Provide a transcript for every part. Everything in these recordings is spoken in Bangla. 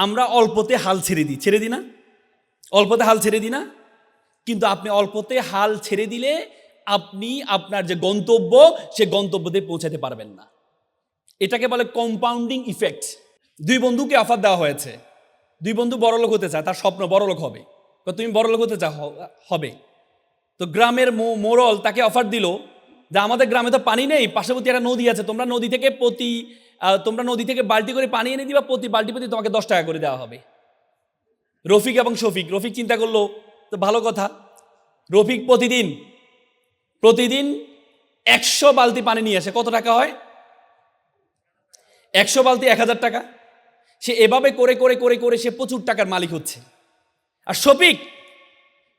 আমরা অল্পতে হাল ছেড়ে দিই। ছেড়ে দিই না? অল্পতে হাল ছেড়ে দিই না? কিন্তু আপনি অল্পতে হাল ছেড়ে দিলে আপনি আপনার যে গন্তব্য, সে গন্তব্যতে পৌঁছাতে পারবেন না। এটাকে বলে কম্পাউন্ডিং ইফেক্ট দুই বন্ধুকে অফার দেওয়া হয়েছে। দুই বন্ধু বড়লোক হতে চায়, তার স্বপ্ন বড়লোক হবে। তুমি বড়লোক হতে চাও, হবে। তো গ্রামের মো- মোড়ল তাকে অফার দিল যে, আমাদের গ্রামে তো পানি নেই, পার্শ্ববর্তী একটা নদী আছে, তোমরা নদী থেকে প্রতি তোমরা নদী থেকে বালতি করে পানি এনে দিবা, প্রতি বালতি প্রতি তোমাকে দশ টাকা করে দেওয়া হবে। রফিক এবং শফিক, রফিক চিন্তা করল, তো ভালো কথা। রফিক প্রতিদিন প্রতিদিন একশো বালতি পানি নিয়ে আসে। কত টাকা হয়? একশো বালতি এক হাজার টাকা। সে এভাবে করে করে করে করে সে প্রচুর টাকার মালিক হচ্ছে। আর শফিক,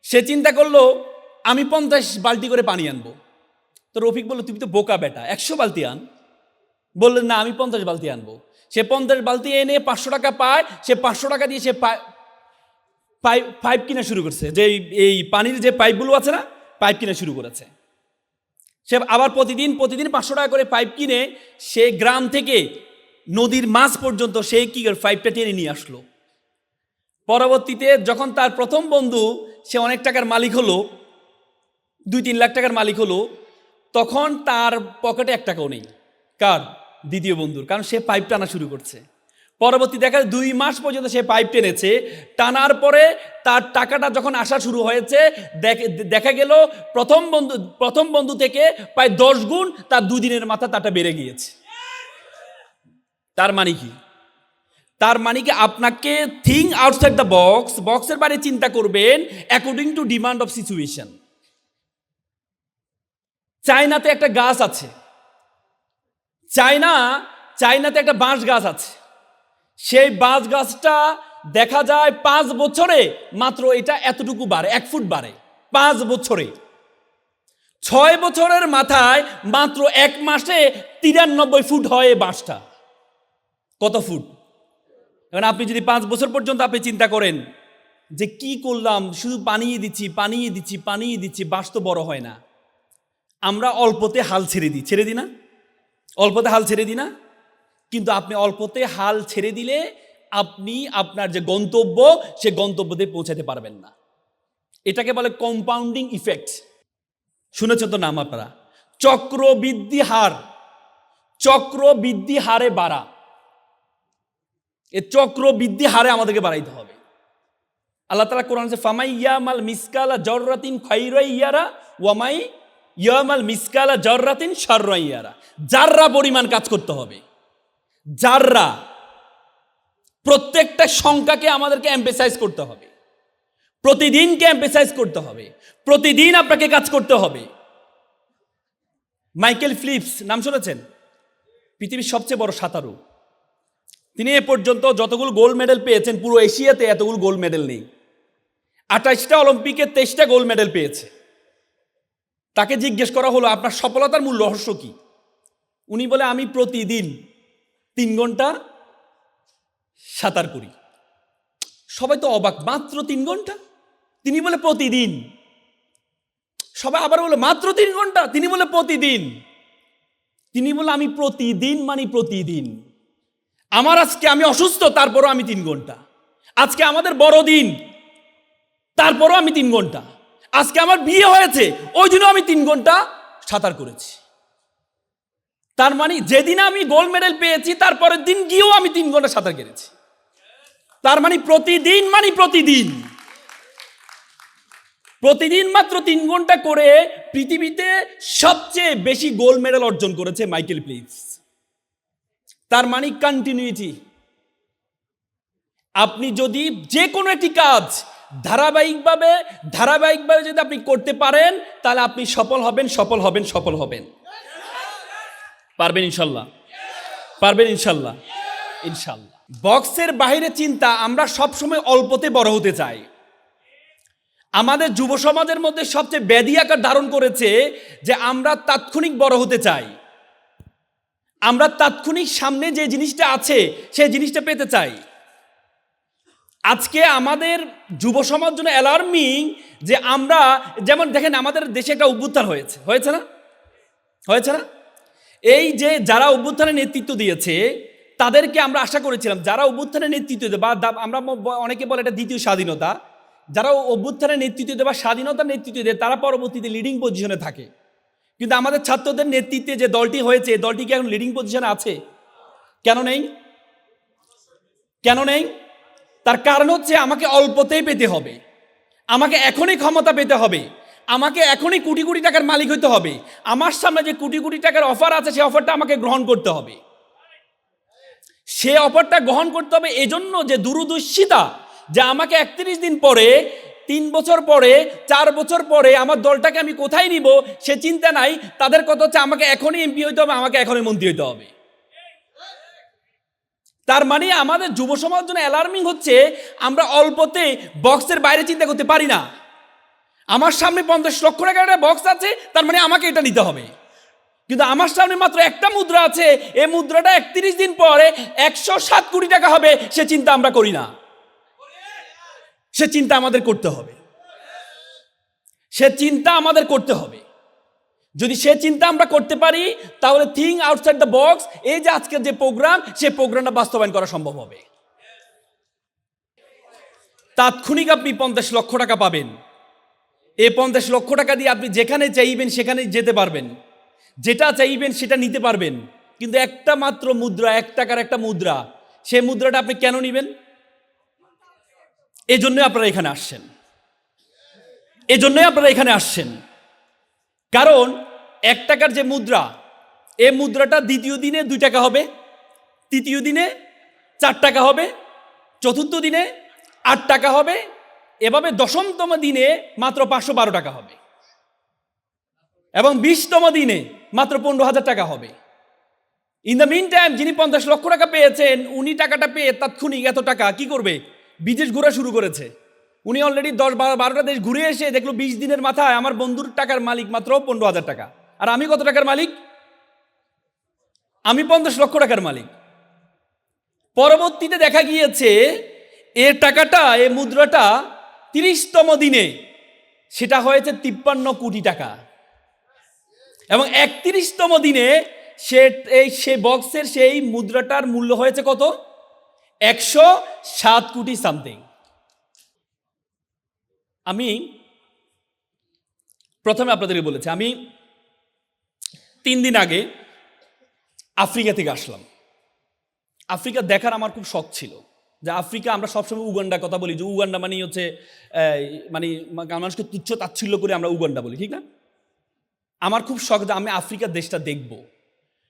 সে চিন্তা করল, আমি পঞ্চাশ বালতি করে পানি আনব। তো রফিক বলল, তুমি তো বোকা বেটা, একশো বালতি আন। বললেন, না, আমি পঞ্চাশ বালতি আনব। সে পঞ্চাশ বালতি এনে পাঁচশো টাকা পায়, সে পাঁচশো টাকা দিয়ে সে পাইপ পাইপ কিনা শুরু করছে। যে এই- পানির যে পাইপগুলো আছে না, পাইপ কিনা শুরু করেছে। সে আবার প্রতিদিন প্রতিদিন পাঁচশো টাকা করে পাইপ কিনে, সে গ্রাম থেকে নদীর মাছ পর্যন্ত সে কি করে পাইপটা টেনে নিয়ে আসলো। পরবর্তীতে যখন তার প্রথম বন্ধু, সে অনেক টাকার মালিক হলো দুই তিন লাখ টাকার মালিক হলো, তখন তার পকেটে এক টাকাও নেই। কার? দ্বিতীয় বন্ধুর, কারণ সে পাইপ টানা শুরু করছে। পরবর্তী দেখা দুই মাস পর্যন্ত সে পাইপ টেনেছে, টানার পরে তার টাকাটা যখন আসা শুরু হয়েছে, দেখ- গেল প্রথম বন্ধু প্রথম বন্ধু থেকে প্রায় দশ গুণ তার দুদিনের মাথা তাটা বেড়ে গিয়েছে। তার মানে কি? তার মানে কি আপনাকে থিং আউটসাইড দ্য বক্স বক্সের বাইরে চিন্তা করবেন according to demand of situation চায়নাতে একটা গাছ আছে চায়না, চায়নাতে একটা বাঁশ গাছ আছে। সেই বাঁশ গাছটা দেখা যায় পাঁচ বছরে, মাত্র এটা এতটুকু বাড়ে, এক ফুট বাড়ে, পাঁচ বছরে। ছয় বছরের মাথায় মাত্র এক মাসে তিরানব্বই ফুট হয় বাঁশটা। কত ফুট? এখন আপনি যদি পাঁচ বছর পর্যন্ত আপনি চিন্তা করেন যে কি করলাম, শুধু পানিয়ে দিচ্ছি পানিয়ে দিচ্ছি পানিয়ে দিচ্ছি, বাঁশ তো বড় হয় না। আমরা অল্পতে হাল ছেড়ে দিই। ছেড়ে দিই না? অল্পতে হাল ছেড়ে দিই না। কিন্তু আপনি অল্পতে হাল ছেড়ে দিলে আপনি আপনার যে গন্তব্য, সে গন্তব্যতে পৌঁছাতে পারবেন না। এটাকে বলে কম্পাউন্ডিং ইফেক্ট শুনেছেন তো নাম আপনারা? চক্রবৃদ্ধি হার। চক্রবৃদ্ধি হারে বাড়া। এ চক্রবৃদ্ধি হারে আমাদেরকে বাড়াইতে হবে। আল্লাহ তালা কোরআন আছে ফামাই ইয়ামাল মিসকালা জর্রাতিন খৈরাই ইয়ারা ওয়ামাই ইয়ামাল মিসকালা জর্রাতিন সাররাই ইয়ারা। জাররা পরিমাণ কাজ করতে হবে। জাররা, প্রত্যেকটা সংখ্যাকে আমাদেরকে এম্পেসাইজ করতে হবে। প্রতিদিনকে এম্পেসাইজ করতে হবে। প্রতিদিন আপনাকে কাজ করতে হবে। মাইকেল ফিলিপস, নাম শুনেছেন? পৃথিবীর সবচেয়ে বড় সাঁতারু। তিনি এ পর্যন্ত যতগুলো গোল্ড মেডেল পেয়েছেন, পুরো এশিয়াতে এতগুলো গোল্ড মেডেল নেই। আঠাশটা অলিম্পিকে তেইশটা গোল্ড মেডেল পেয়েছে। তাকে জিজ্ঞেস করা হলো, আপনার সফলতার মূল রহস্য কি? উনি বলে, আমি প্রতিদিন তিন ঘণ্টা সাঁতার করি। সবাই তো অবাক, মাত্র তিন ঘণ্টা? তিনি বলে, প্রতিদিন। সবাই আবার বলে, মাত্র তিন ঘণ্টা? তিনি বলে, প্রতিদিন। তিনি বলে, আমি প্রতিদিন মানে প্রতিদিন। আমার আজকে আমি অসুস্থ, তারপরও আমি তিন ঘণ্টা। আজকে আমাদের বড়দিন, তারপরও আমি তিন ঘণ্টা। আজকে আমার বিয়ে হয়েছে, ওই জন্য আমি তিন ঘণ্টা সাঁতার করেছি। তার মানে যেদিন আমি গোল্ড মেডেল পেয়েছি তারপরের দিন গিয়েও আমি তিন ঘণ্টা সাঁতার কেটেছি। তার মানে প্রতিদিন মানে প্রতিদিন। প্রতিদিন মাত্র তিন ঘণ্টা করে পৃথিবীতে সবচেয়ে বেশি গোল্ড মেডেল অর্জন করেছে মাইকেল প্লিপস তার মানে কন্টিনিউটি আপনি যদি যে কোনো একটি কাজ ধারাবাহিকভাবে ধারাবাহিকভাবে যদি আপনি করতে পারেন, তাহলে আপনি সফল হবেন সফল হবেন সফল হবেন। পারবেন ইনশাল্লাহ? পারবেন ইনশাল্লাহ? ইনশাল্লাহ। বক্সের বাইরে চিন্তা, আমরা সবসময় অল্পতে বড় হতে চাই। আমাদের যুব সমাজের মধ্যে সবচেয়ে ব্যাধি আকার ধারণ করেছে যে আমরা তাৎক্ষণিক বড় হতে চাই। আমরা তাৎক্ষণিক সামনে যে জিনিসটা আছে সেই জিনিসটা পেতে চাই। আজকে আমাদের যুব সমাজ জন্য অ্যালার্মিং যে আমরা, যেমন দেখেন আমাদের দেশে একটা অভ্যুত্থান হয়েছে। হয়েছে না? হয়েছে না? এই যে যারা অভ্যুত্থানের নেতৃত্ব দিয়েছে, তাদেরকে আমরা আশা করেছিলাম, যারা অভ্যুত্থানের নেতৃত্ব দেবে বা আমরা অনেকে বলে এটা দ্বিতীয় স্বাধীনতা। যারা অভ্যুত্থানের নেতৃত্ব দেয় বা স্বাধীনতার নেতৃত্ব দেয় তারা পরবর্তীতে লিডিং পজিশনে থাকে। কিন্তু আমাদের ছাত্রদের নেতৃত্বে যে দলটি হয়েছে দলটি কি এখন লিডিং পজিশনে আছে? কেন নেই? কেন নেই? তার কারণ হচ্ছে আমাকে অল্পতেই পেতে হবে। আমাকে এখনই ক্ষমতা পেতে হবে। আমাকে এখনই কোটি কোটি টাকার মালিক হতে হবে। আমার সামনে যে কোটি কোটি টাকার অফার আছে, সেই অফারটা আমাকে গ্রহণ করতে হবে। সে অফারটা গ্রহণ করতে হবে এজন্য যে দূরদর্শিতা, যে আমাকে একত্রিশ দিন পরে, তিন বছর পরে, চার বছর পরে আমার দলটাকে আমি কোথায় নিব, সে চিন্তা নাই। তাদের কথা হচ্ছে আমাকে এখনই এমপি হইতে হবে, আমাকে এখনই মন্ত্রী হইতে হবে। তার মানে আমাদের যুব সমাজ জন্য অ্যালার্মিং হচ্ছে, আমরা অল্পতে বক্সের বাইরে চিন্তা করতে পারি না। আমার সামনে পঞ্চাশ লক্ষ টাকার একটা বক্স আছে, তার মানে আমাকে এটা নিতে হবে। কিন্তু আমার সামনে মাত্র একটা মুদ্রা আছে, এই মুদ্রাটা একত্রিশ দিন পরে একশো সাত কোটি টাকা হবে, সে চিন্তা আমরা করি না। সে চিন্তা আমাদের করতে হবে। সে চিন্তা আমাদের করতে হবে। যদি সে চিন্তা আমরা করতে পারি, তাহলে থিং আউটসাইড দ্য বক্স এই যে আজকের যে প্রোগ্রাম সে প্রোগ্রামটা বাস্তবায়ন করা সম্ভব হবে। তাৎক্ষণিক আপনি পঞ্চাশ লক্ষ টাকা পাবেন। এই পঞ্চাশ লক্ষ টাকা দিয়ে আপনি যেখানে চাইবেন সেখানে যেতে পারবেন। যেটা চাইবেন, সেটা নিতে পারবেন। কিন্তু একটা মাত্র মুদ্রা, এক টাকার একটা মুদ্রা সেই মুদ্রাটা আপনি কেন নেবেন? এজন্যই আপনারা এখানে আসছেন। এজন্যই আপনারা এখানে আসছেন। কারণ এক টাকার যে মুদ্রা এই মুদ্রাটা দ্বিতীয় দিনে দুই টাকা হবে, তৃতীয় দিনে চার টাকা হবে, চতুর্থ দিনে আট টাকা হবে, এভাবে দশমতম দিনে মাত্র পাঁচশো বারো টাকা হবে এবং বিশতম দিনে মাত্র পনেরো হাজার টাকা হবে। ইন দ্য মিন টাইম যিনি পঞ্চাশ লক্ষ টাকা পেয়েছেন, উনি টাকাটা পেয়ে তাৎক্ষণিক এত টাকা কি করবে? বিদেশ ঘোরা শুরু করেছে। উনি অলরেডি দশ বারো, বারোটা দেশ ঘুরে এসে দেখল বিশ দিনের মাথায় আমার বন্ধুর টাকার মালিক মাত্র পনেরো হাজার টাকা। আর আমি কত টাকার মালিক? আমি পঞ্চাশ লক্ষ টাকার মালিক। পরবর্তীতে দেখা গিয়েছে এর টাকাটা, এ মুদ্রাটা তিরিশতম দিনে, সেটা হয়েছে তিপ্পান্ন কোটি টাকা। এবং একত্রিশতম দিনে সে, এই, সে বক্সের সেই মুদ্রাটার মূল্য হয়েছে কত? একশো সাত কোটি সামথিং আমি প্রথমে আপনাদেরকে বলেছি, আমি তিন দিন আগে আফ্রিকা থেকে আসলাম। আফ্রিকা দেখার আমার খুব শখ ছিল যে আফ্রিকা আমরা সবসময় উগান্ডার কথা বলি, যে উগান্ডা মানে হচ্ছে মানে মানুষকে তুচ্ছ তাচ্ছিল্য করে আমরা উগান্ডা বলি, ঠিক না? আমার খুব শখ যে আমি আফ্রিকার দেশটা দেখব।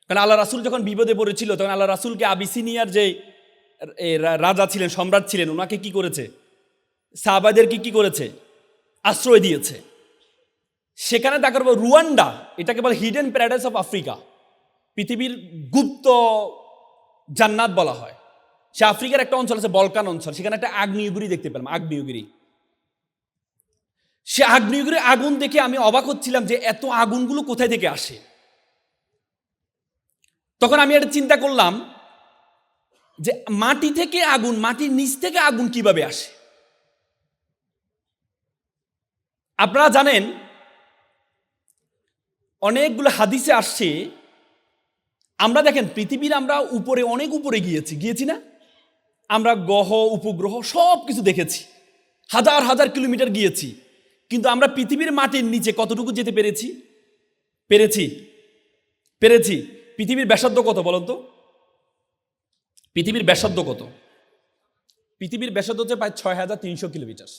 কারণ আল্লাহ রাসুল যখন বিপদে পড়েছিল, তখন আল্লাহ রাসুলকে আবিসিনিয়ার যে রাজা ছিলেন, সম্রাট ছিলেন, ওনাকে কি করেছে? সাহাবাদেরকে কি করেছে? আশ্রয় দিয়েছে। সেখানে দেখা যাবে রুয়ান্ডা, এটাকে বলে হিডেন প্যারাডাইস অফ আফ্রিকা পৃথিবীর গুপ্ত জান্নাত বলা হয়। সে আফ্রিকার একটা অঞ্চল আছে, বলকান অঞ্চল, সেখানে একটা আগ্নেয়গিরি দেখতে পেলাম, আগ্নেয়গিরি। সে আগ্নেয়গিরি আগুন দেখে আমি অবাক হচ্ছিলাম যে এত আগুনগুলো কোথায় থেকে আসে? তখন আমি একটা চিন্তা করলাম যে মাটি থেকে আগুন, মাটির নিচ থেকে আগুন কীভাবে আসে? আপনারা জানেন, অনেকগুলো হাদিসে আসছে, আমরা দেখেন পৃথিবীর আমরা উপরে, অনেক উপরে গিয়েছি গিয়েছি না? আমরা গ্রহ, উপগ্রহ সব কিছু দেখেছি, হাজার হাজার কিলোমিটার গিয়েছি, কিন্তু আমরা পৃথিবীর মাটির নিচে কতটুকু যেতে পেরেছি? পেরেছি পেরেছি। পৃথিবীর ব্যাসার্ধ কত বলুন তো? পৃথিবীর ব্যাসার্ধ কত? পৃথিবীর ব্যাসার্ধ হচ্ছে প্রায় ছয় হাজার তিনশো কিলোমিটার।